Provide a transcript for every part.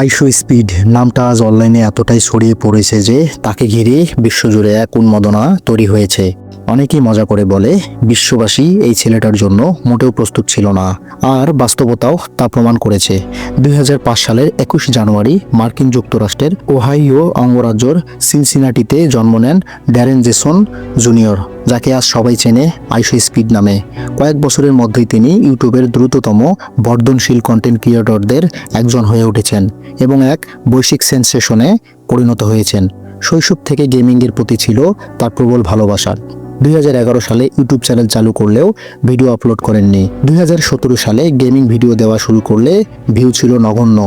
আইশো speed নামটা আজ অনলাইনে এতটাই ছড়িয়ে পড়েছে যে তাকে ঘিরে বিশ্বজুড়ে এক উন্মাদনা তৈরি হয়েছে। অনেকেই মজা করে বলে, বিশ্ববাসী, এই ছেলেটার জন্য মোটেও প্রস্তুত ছিল না। আর বাস্তবতাও তা প্রমাণ করেছে। দুই হাজার পাঁচ সালের একুশ জানুয়ারি মার্কিন যুক্তরাষ্ট্রের ওহাইও অঙ্গরাজ্যর সিনসিনাটিতে জন্ম নেন ড্যারেন জেসন জুনিয়র, যাকে আজ সবাই চেনে আইশো স্পিড নামে। কয়েক বছরের মধ্যেই তিনি ইউটিউবের দ্রুততম বর্ধনশীল কন্টেন্ট ক্রিয়েটরদের একজন হয়ে উঠেছেন এবং এক বৈশ্বিক সেন্সেশনে পরিণত হয়েছেন। শৈশব থেকে গেমিংয়ের প্রতি ছিল তার প্রবল ভালোবাসা। দুই সালে ইউটিউব চ্যানেল চালু করলেও ভিডিও আপলোড করেননি। দুই হাজার সতেরো সালে গেমিং ভিডিও দেওয়া শুরু করলে ভিউ ছিল নগণ্য।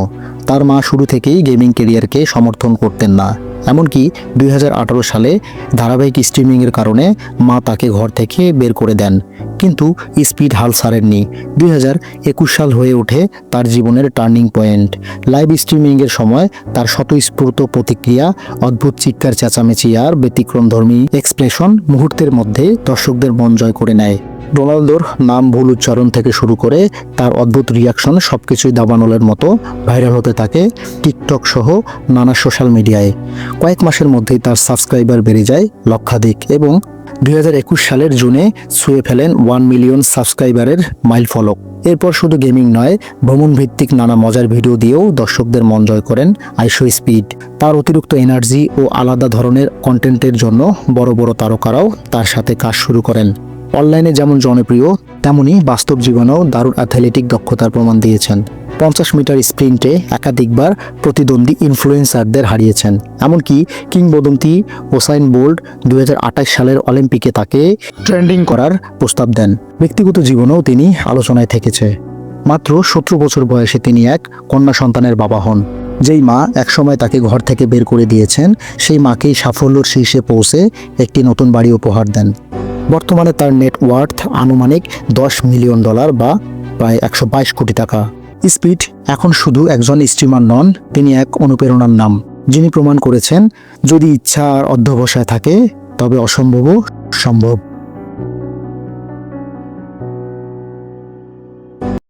তার মা শুরু থেকেই গেমিং কেরিয়ারকে সমর্থন করতেন না। এমনকি দুই হাজার আঠেরো সালে ধারাবাহিক স্ট্রিমিংয়ের কারণে মা তাকে ঘর থেকে বের করে দেন। কিন্তু স্পিড হাল ছাড়েননি। দুই সাল হয়ে ওঠে তার জীবনের টার্নিং পয়েন্ট। লাইভ স্ট্রিমিংয়ের সময় তার স্বতঃস্ফূর্ত প্রতিক্রিয়া, অদ্ভুত চিৎকার, চেঁচামেচি আর ব্যতিক্রমধর্মী এক্সপ্রেশন মুহূর্তের মধ্যে দর্শকদের মন জয় করে নেয়। রোনালদোর নাম ভুল উচ্চারণ থেকে শুরু করে তার অদ্ভুত রিয়াকশন সবকিছুই দাবানলের মতো ভাইরাল হতে থাকে টিকটক সহ নানা সোশ্যাল মিডিয়ায় কয়েক মাসের মধ্যেই তার সাবস্ক্রাইবার বেড়ে যায় লক্ষাধিক এবং দুই হাজার একুশ সালের জুনে ছুঁয়ে ফেলেন ওয়ান মিলিয়ন সাবস্ক্রাইবারের মাইল ফলক এরপর শুধু গেমিং নয় ভ্রমণ ভিত্তিক নানা মজার ভিডিও দিয়েও দর্শকদের মন জয় করেন আইশো স্পিড। তার অতিরিক্ত এনার্জি ও আলাদা ধরনের কন্টেন্টের জন্য বড় বড় তারকারাও তার সাথে কাজ শুরু করেন। অনলাইনে যেমন জনপ্রিয়, তেমনি বাস্তব জীবনেও দারুণ অ্যাথলেটিক দক্ষতার প্রমাণ দিয়েছেন। পঞ্চাশ মিটার স্প্রিন্টে একাধিকবার প্রতিদ্বন্দ্বী ইনফ্লুয়েন্সারদের হারিয়েছেন। এমনকি কিংবদন্তি ওসাইন বোল্ট দু সালের অলিম্পিকে তাকে ট্রেন্ডিং করার প্রস্তাব দেন। ব্যক্তিগত জীবনেও তিনি আলোচনায় থেকেছে। মাত্র সতেরো বছর বয়সে তিনি এক কন্যা সন্তানের বাবা হন। যেই মা একসময় তাকে ঘর থেকে বের করে দিয়েছেন, সেই মাকেই সাফল্যর শীর্ষে পৌঁছে একটি নতুন বাড়ি উপহার দেন। বর্তমানে তার নেটওয়ার্থ আনুমানিক দশ মিলিয়ন ডলার বা প্রায় একশো বাইশ কোটি টাকা। স্পিড এখন শুধু একজন স্ট্রিমার নন, তিনি এক অনুপ্রেরণার নাম, যিনি প্রমাণ করেছেন, যদি ইচ্ছা আর অধ্যবসায় থাকে, তবে অসম্ভবও সম্ভব।